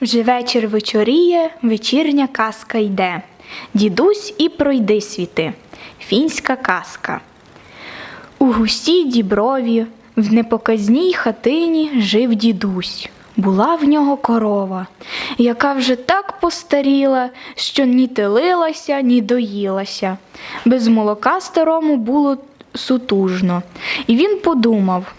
Вже вечір вечоріє, вечірня казка йде. Дідусь і пройди світи. Фінська казка. У густій діброві, в непоказній хатині жив дідусь. Була в нього корова, яка вже так постаріла, що ні телилася, ні доїлася. Без молока старому було сутужно. І він подумав: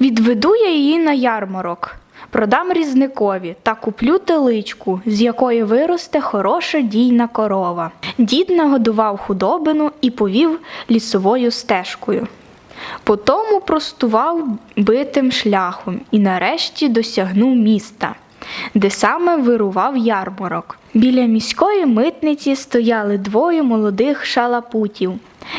відведу я її на ярмарок, продам різникові та куплю теличку, з якої виросте хороша дійна корова. Дід нагодував худобину і повів лісовою стежкою. Потому простував битим шляхом і нарешті досягнув міста, де саме вирував ярмарок. Біля міської митниці стояли двоє молодих шалапутів,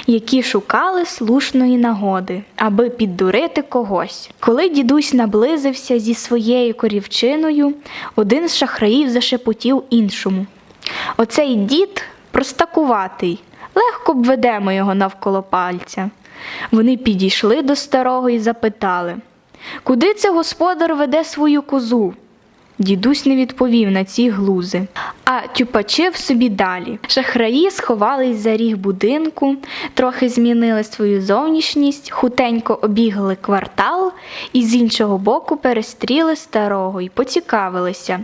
які шукали слушної нагоди, аби піддурити когось. Коли дідусь наблизився зі своєю корівчиною, один з шахраїв зашепотів іншому. Оцей дід простакуватий, легко б ведемо його навколо пальця. Вони підійшли до старого і запитали, куди це господар веде свою козу? Дідусь не відповів на ці глузи, а тюпачив собі далі. Шахраї сховались за ріг будинку, трохи змінили свою зовнішність, хутенько обігли квартал і з іншого боку перестріли старого і поцікавилися.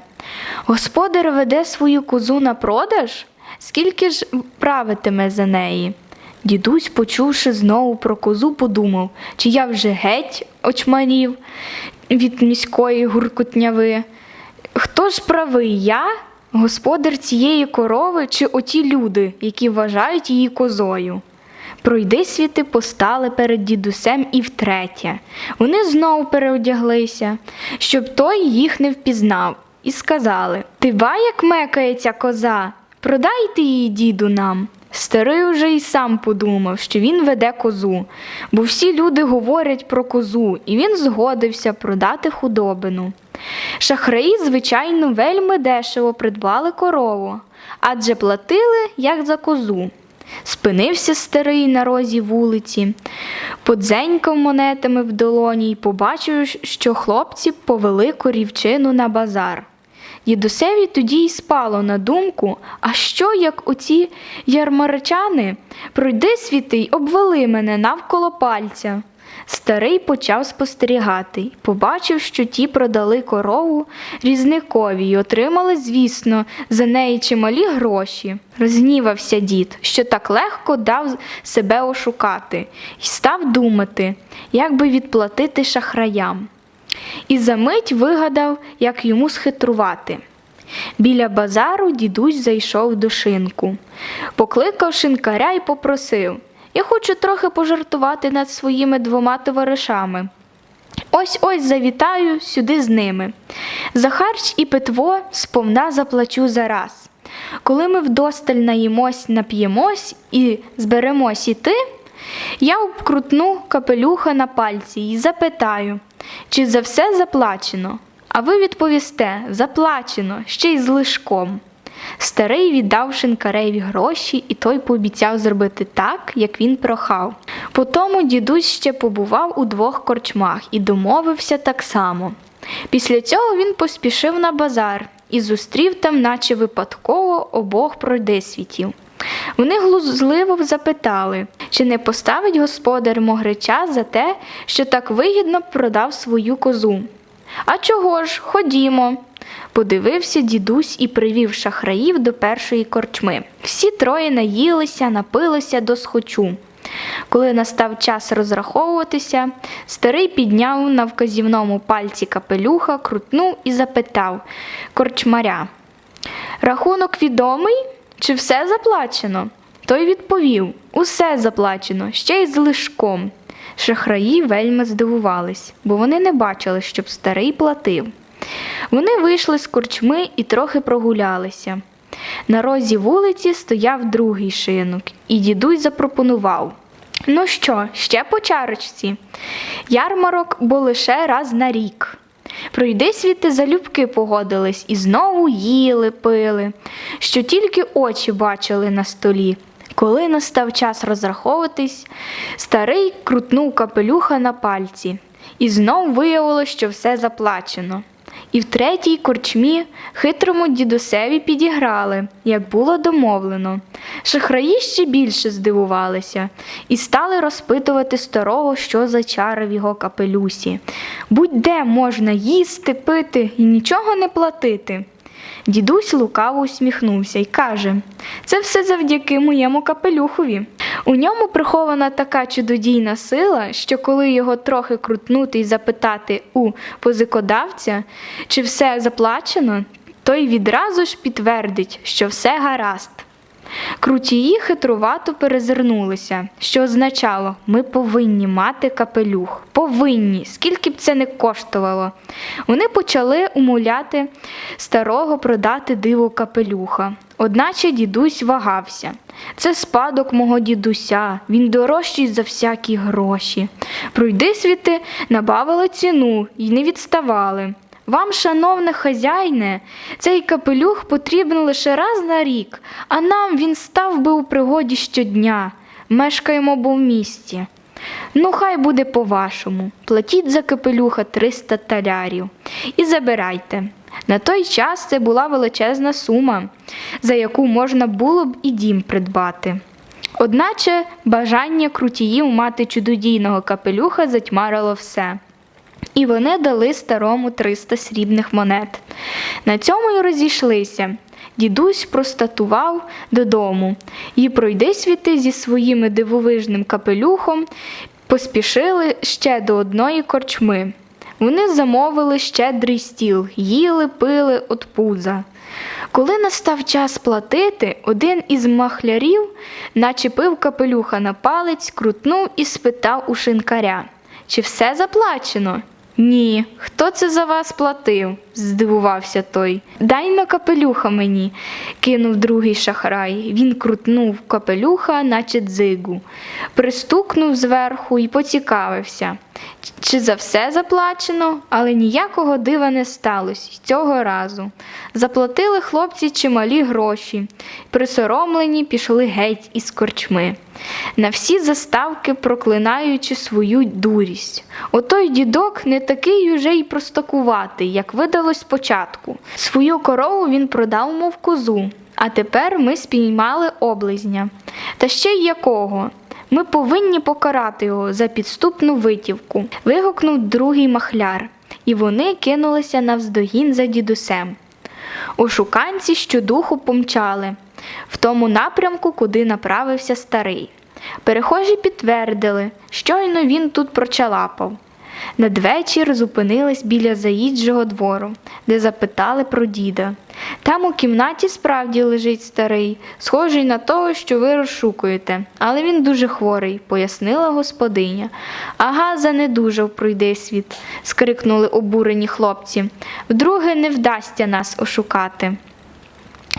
Господар веде свою козу на продаж? Скільки ж правитиме за неї? Дідусь, почувши знову про козу, подумав, чи я вже геть очманів від міської гуркотняви. Хто ж правий, я, господар цієї корови, чи оті люди, які вважають її козою? Пройди світи постали перед дідусем і втретє. Вони знову переодяглися, щоб той їх не впізнав, і сказали: Ти ба, як мекає ця коза, продайте її діду нам. Старий уже й сам подумав, що він веде козу, бо всі люди говорять про козу, і він згодився продати худобину. Шахраї, звичайно, вельми дешево придбали корову, адже платили, як за козу. Спинився старий на розі вулиці, подзенькав монетами в долоні і побачив, що хлопці повели корівчину на базар. Дідусеві тоді й спало на думку, а що, як оці ярмарчани, пройди світи й обвели мене навколо пальця. Старий почав спостерігати побачив, що ті продали корову різникові й отримали, звісно, за неї чималі гроші. Розгнівався дід, що так легко дав себе ошукати, й став думати, як би відплатити шахраям. І за мить вигадав, як йому схитрувати. Біля базару дідусь зайшов до шинку, покликав шинкаря і попросив Я хочу трохи пожартувати над своїми двома товаришами. Ось ось завітаю сюди з ними. За харч і питво сповна заплачу зараз. Коли ми вдосталь наїмось, нап'ємось і зберемось іти, я обкрутну капелюха на пальці і запитаю, чи за все заплачено? А ви відповісте заплачено, ще й з лишком. Старий віддав шинкареві гроші, і той пообіцяв зробити так, як він прохав. Потому дідусь ще побував у двох корчмах і домовився так само. Після цього він поспішив на базар і зустрів там, наче випадково, обох пройдисвітів. Вони глузливо запитали, чи не поставить господар Могрича за те, що так вигідно продав свою козу. А чого ж, ходімо. Подивився дідусь і привів шахраїв до першої корчми. Всі троє наїлися, напилися до схочу. Коли настав час розраховуватися, старий підняв на вказівному пальці капелюха, крутнув і запитав корчмаря Рахунок відомий? Чи все заплачено? Той відповів Усе заплачено, ще й з лишком. Шахраї вельми здивувались, бо вони не бачили, щоб старий платив. Вони вийшли з корчми і трохи прогулялися. На розі вулиці стояв другий шинок, і дідусь запропонував Ну що, ще по чарочці? Ярмарок бо лише раз на рік. Пройди світи залюбки погодились і знову їли, пили, що тільки очі бачили на столі. Коли настав час розраховуватись, старий крутнув капелюха на пальці, і знов виявилось, що все заплачено. І в третій корчмі хитрому дідусеві підіграли, як було домовлено. Шахраї ще більше здивувалися і стали розпитувати старого, що за чари в його капелюсі. Будь-де можна їсти, пити і нічого не платити. Дідусь лукаво усміхнувся і каже: Це все завдяки моєму капелюхові. У ньому прихована така чудодійна сила, що коли його трохи крутнути і запитати у позикодавця, чи все заплачено, той відразу ж підтвердить, що все гаразд. Крутії хитрувато перезирнулися, що означало, ми повинні мати капелюх. Повинні, скільки б це не коштувало. Вони почали умовляти старого продати диво капелюха. Одначе дідусь вагався. Це спадок мого дідуся, він дорожчий за всякі гроші. Пройди світи, набавили ціну і не відставали. Вам, шановне хазяйне, цей капелюх потрібен лише раз на рік, а нам він став би у пригоді щодня. Мешкаємо бо в місті. Ну, хай буде по-вашому. Платіть за капелюха 300 талярів і забирайте. На той час це була величезна сума, за яку можна було б і дім придбати. Одначе бажання крутіїв мати чудодійного капелюха затьмарило все. І вони дали старому 300 срібних монет. На цьому й розійшлися. Дідусь простатував додому, і пройди світи зі своїм дивовижним капелюхом поспішили ще до одної корчми. Вони замовили щедрий стіл, їли, пили от пуза. Коли настав час платити, один із махлярів начепив капелюха на палець, крутнув і спитав у шинкаря, чи все заплачено? Ні, хто це за вас платив? здивувався той. Дай на капелюха мені, кинув другий шахрай. Він крутнув капелюха, наче дзигу, пристукнув зверху і поцікавився. Чи за все заплачено, але ніякого дива не сталося цього разу. Заплатили хлопці чималі гроші, присоромлені пішли геть із корчми. На всі заставки проклинаючи свою дурість. Отой дідок не такий уже й простакуватий, як видалось спочатку. Свою корову він продав, мов козу, а тепер ми спіймали облизня. Та ще й якого? Ми повинні покарати його за підступну витівку, вигукнув другий махляр, і вони кинулися навздогін за дідусем. Ошуканці щодуху помчали в тому напрямку, куди направився старий. Перехожі підтвердили, щойно він тут прочалапав. Надвечір зупинились біля заїжджого двору, де запитали про діда. Там у кімнаті справді лежить старий, схожий на того, що ви розшукуєте, але він дуже хворий, пояснила господиня. Ага, занедужав пройди світ, скрикнули обурені хлопці. Вдруге не вдасться нас ошукати.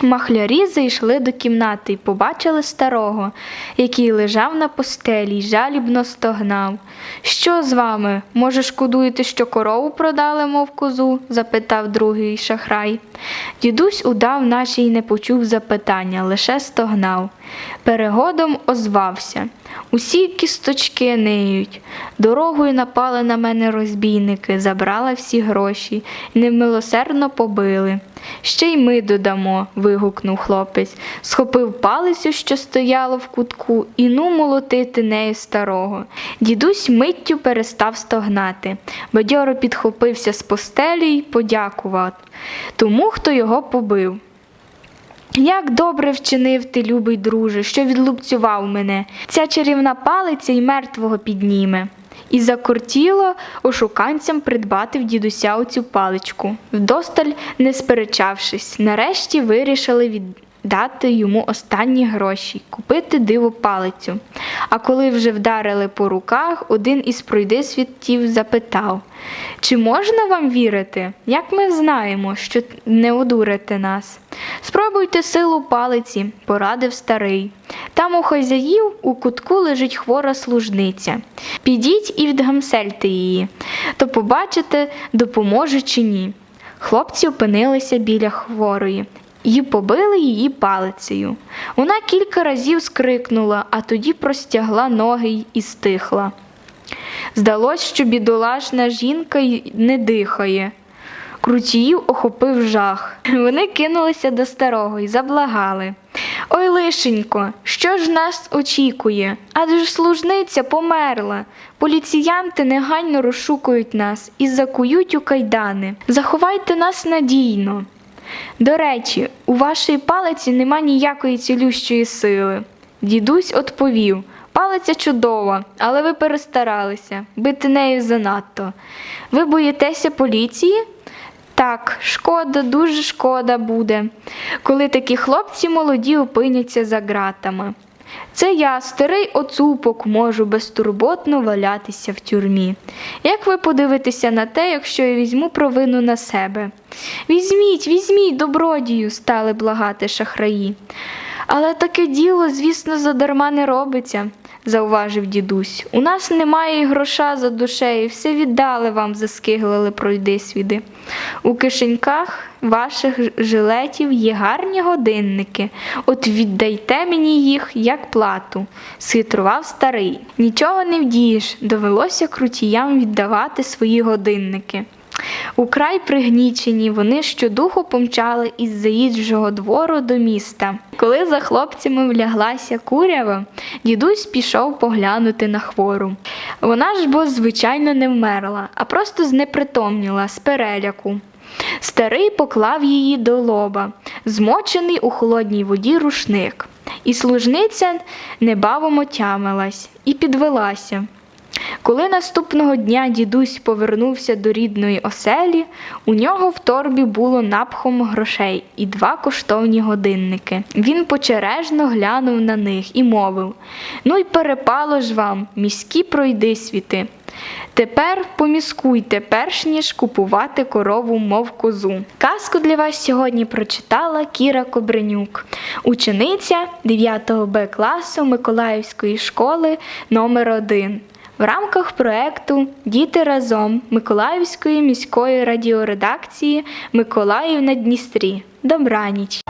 Махлярі зайшли до кімнати і побачили старого, який лежав на постелі й жалібно стогнав. Що з вами? Може, шкодуєте, що корову продали, мов козу? запитав другий шахрай. Дідусь удав, наче й не почув запитання, лише стогнав. Перегодом озвався. Усі кісточки ниють. Дорогою напали на мене розбійники, забрали всі гроші і немилосердно побили. Ще й ми додамо, вигукнув хлопець, схопив палицю, що стояло в кутку, і ну молотити нею старого. Дідусь миттю перестав стогнати. Бадьоро підхопився з постелі й подякував тому, хто його побив. Як добре вчинив ти, любий друже, що відлупцював мене, ця чарівна палиця й мертвого підніме. І закортіло ошуканцям придбати в дідуся оцю паличку. Вдосталь не сперечавшись, нарешті вирішили віддати йому останні гроші, купити диву палицю. А коли вже вдарили по руках, один із пройдисвітів запитав чи можна вам вірити? Як ми знаємо, що не одурите нас? Спробуйте силу палиці, порадив старий. Там у хазяїв у кутку лежить хвора служниця. Підіть і відгамсельте її, то побачите, допоможе чи ні. Хлопці опинилися біля хворої і побили її палицею. Вона кілька разів скрикнула, а тоді простягла ноги і стихла. Здалось, що бідолашна жінка не дихає. Крутіїв охопив жах. Вони кинулися до старого і заблагали. Ой, лишенько, що ж нас очікує? Адже ж служниця померла. Поліціянти негайно розшукують нас і закують у кайдани. Заховайте нас надійно. До речі, у вашій палиці нема ніякої цілющої сили. Дідусь відповів. Палиця чудова, але ви перестаралися, бити нею занадто. Ви боїтеся поліції? Так, шкода, дуже шкода буде, коли такі хлопці молоді опиняться за ґратами. Це я, старий оцупок, можу безтурботно валятися в тюрмі. Як ви подивитеся на те, якщо я візьму провину на себе? Візьміть, візьміть, добродію, стали благати шахраї. Але таке діло, звісно, задарма не робиться, зауважив дідусь. У нас немає й гроша за душею, все віддали вам, заскиглили пройдисвіди. У кишеньках ваших жилетів є гарні годинники. От віддайте мені їх як плату, схитрував старий. Нічого не вдієш, довелося крутіям віддавати свої годинники. Украй пригнічені, вони щодуху помчали із заїжджого двору до міста. Коли за хлопцями вляглася курява, дідусь пішов поглянути на хвору. Вона ж бо, звичайно, не вмерла, а просто знепритомніла з переляку. Старий поклав її до лоба, змочений у холодній воді рушник. І служниця небавом отямилась і підвелася. Коли наступного дня дідусь повернувся до рідної оселі, у нього в торбі було напхом грошей і два коштовні годинники. Він почережно глянув на них і мовив: Ну й перепало ж вам, міські пройдисвіти. Тепер поміскуйте, перш ніж купувати корову, мов козу. Казку для вас сьогодні прочитала Кіра Кобренюк, учениця 9 Б класу Миколаївської школи номер 1 в рамках проекту Діти разом Миколаївської міської радіоредакції Миколаїв на Дністрі. Добраніч!